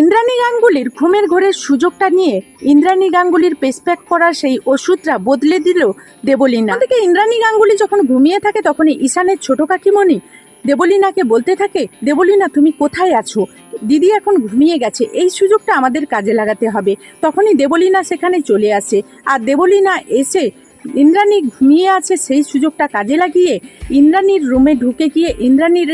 ইন্দ্রাণী গাঙ্গুলির ঘুমের ঘোরের সুযোগটা নিয়ে ইন্দ্রাণী গাঙ্গুলির পেসপ্যাক করার সেই ওষুধটা বদলে দিল দেবলীনা। থেকে ইন্দ্রাণী গাঙ্গুলি যখন ঘুমিয়ে থাকে, তখনই ঈশানের ছোট কাকিমণি দেবলীনাকে বলতে থাকে, দেবলীনা, তুমি কোথায় আছো? দিদি এখন ঘুমিয়ে গেছে। এই সুযোগটা আমাদের কাজে লাগাতে হবে। তখনই দেবলীনা সেখানে চলে আসে। আর দেবলীনা এসে ইন্দ্রাণী ঘুমিয়ে আছে, সেই সুযোগটা কাজে লাগিয়ে ইন্দ্রাণীর রুমে ঢুকে গিয়ে ইন্দ্রাণীর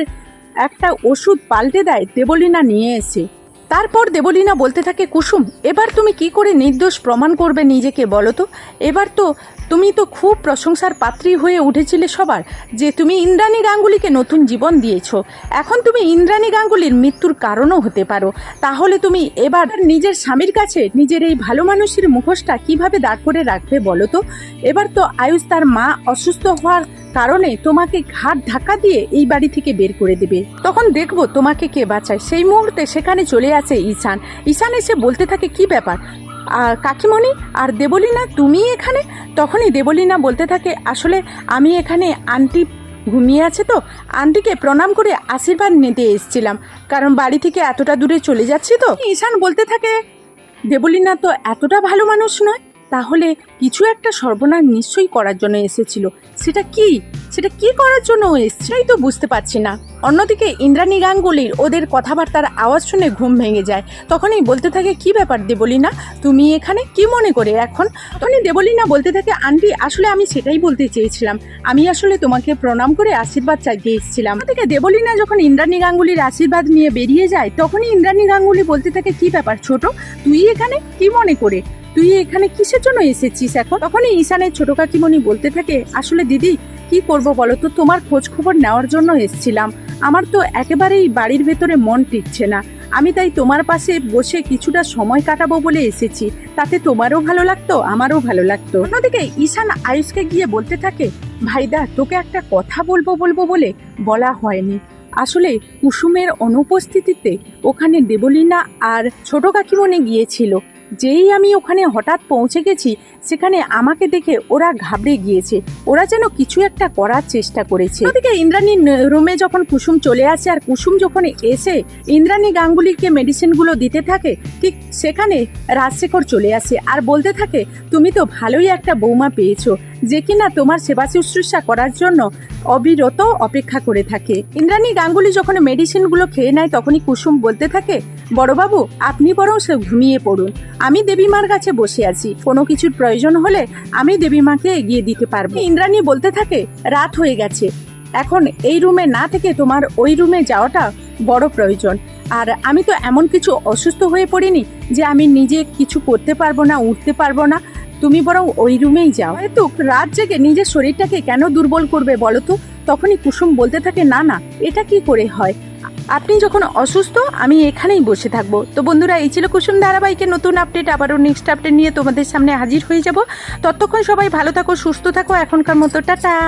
একটা ওষুধ পাল্টে দেয় দেবলীনা নিয়ে এসে। তারপর দেবলীনা বলতে থাকে, কুসুম, এবার তুমি কি করে নির্দোষ প্রমাণ করবে নিজেকে বলো তো? এবার তো তুমি তো খুব প্রশংসার পাত্রী হয়ে উঠেছিলে সবার যে তুমি ইন্দ্রাণী গাঙ্গুলিকে নতুন জীবন দিয়েছ। এখন তুমি ইন্দ্রাণী গাঙ্গুলির মৃত্যুর কারণও হতে পারো। তাহলে তুমি এবার নিজের স্বামীর কাছে নিজের এই ভালো মানুষের মুখোশটা কীভাবে দাঁড় করে রাখবে বলো তো? এবার তো আয়ুষ তার মা অসুস্থ হওয়ার কারণে তোমাকে ঘাট ধাক্কা দিয়ে এই বাড়ি থেকে বের করে দেবে। তখন দেখব তোমাকে কে বাঁচায়। সেই মুহূর্তে সেখানে চলে আসে ঈশান। ঈশান এসে বলতে থাকে, কি ব্যাপার? কাকিমণি আর দেবলীনা তুমি এখানে? তখনই দেবলীনা বলতে থাকে, আসলে আমি এখানে আন্টি ঘুমিয়ে আছে তো। আন্টিকে প্রণাম করে আশীর্বাদ নিতে এসেছিলাম। কারণ বাড়ি থেকে এতটা দূরে চলে যাচ্ছি তো। ঈশান বলতে থাকে, দেবলীনা তো এতটা ভালো মানুষ নয়। তাহলে কিছু একটা সর্বনাশ নিশ্চয়ই করার জন্য এসেছিল। সেটা কি? সেটা কি করার জন্য ও এসছে সেটাই তো বুঝতে পারছি না। অন্যদিকে ইন্দ্রাণী গাঙ্গুলির ওদের কথাবার্তার আওয়াজ শুনে ঘুম ভেঙে যায়। তখনই বলতে থাকে, কি ব্যাপার দেবলীনা? তুমি এখানে কি মনে করে এখন? তখনই দেবলীনা বলতে থাকে, আন্টি, আসলে আমি সেটাই বলতে চেয়েছিলাম। আমি আসলে তোমাকে প্রণাম করে আশীর্বাদ চাইতে এসেছিলাম। থেকে দেবলীনা যখন ইন্দ্রাণী গাঙ্গুলির আশীর্বাদ নিয়ে বেরিয়ে যায়, তখনই ইন্দ্রাণী গাঙ্গুলি বলতে থাকে, কি ব্যাপার ছোট? তুই এখানে কি মনে করে? তুই এখানে কিসের জন্য এসেছিস এখন? তখনই ঈশানের ছোট কাকিমণি বলতে থাকে, আসলে দিদি, কি করব বলো তো? তোমার খোঁজ খবর নেওয়ার জন্য এসেছিলাম। আমার তো একেবারেই বাড়ির ভেতরে মন টিকছে না। আমি তাই তোমার পাশে বসে কিছুটা সময় কাটাবো বলে এসেছি। তাতে তোমারও ভালো লাগতো, আমারও ভালো লাগতো। অন্যদিকে ঈশান আয়ুষকে গিয়ে বলতে থাকে, ভাইদা, তোকে একটা কথা বলব বলব বলে বলা হয়নি। আসলে কুসুমের অনুপস্থিতিতে ওখানে দেবলীনা আর ছোট কাকিমণি গিয়েছিল। যেই আমি ওখানে হঠাৎ পৌঁছে গেছি, সেখানে আমাকে দেখে ওরা ঘাবড়ে গিয়েছে। ওরা যেন কিছু একটা করার চেষ্টা করেছে। ওদিকে ইন্দ্রাণীর রুমে যখন কুসুম চলে আসে আর কুসুম যখন এসে ইন্দ্রাণী গাঙ্গুলিকে মেডিসিনগুলো দিতে থাকে, ঠিক সেখানে রাজশেখর চলে আসে আর বলতে থাকে, তুমি তো ভালোই একটা বৌমা পেয়েছ, যে কিনা তোমার সেবা শুশ্রূষা করার জন্য অবিরত অপেক্ষা করে থাকে। ইন্দ্রাণী গাঙ্গুলি যখন মেডিসিনগুলো খেয়ে নেয়, তখনই কুসুম বলতে থাকে বড়বাবু, আপনি বরং সে ঘুমিয়ে পড়ুন। আমি দেবীমার কাছে বসে আছি। কোনো কিছুর প্রয়োজন হলে আমি দেবীমাকে এগিয়ে দিতে পারব। ইন্দ্রাণী বলতে থাকে, রাত হয়ে গেছে। এখন এই রুমে না থেকে তোমার ওই রুমে যাওয়াটা বড় প্রয়োজন। আর আমি তো এমন কিছু অসুস্থ হয়ে পড়িনি যে আমি নিজে কিছু করতে পারব না, উঠতে পারব না তুমি বরং ওই রুমেই যাও। তো, রাত জেগে নিজের শরীরটাকে কেন দুর্বল করবে বলো তো? তখনই কুসুম বলতে থাকে, না না, এটা কি করে হয়? আপনি যখন অসুস্থ, আমি এখানেই বসে থাকব। তো বন্ধুরা, এই ছিল কুসুম ধারাবাহিকের নতুন আপডেট আবারও নেক্সট আপডেট নিয়ে তোমাদের সামনে হাজির হয়ে যাব। ততক্ষণ সবাই ভালো থাকো, সুস্থ থাকো, এখনকার মতো, টাটা।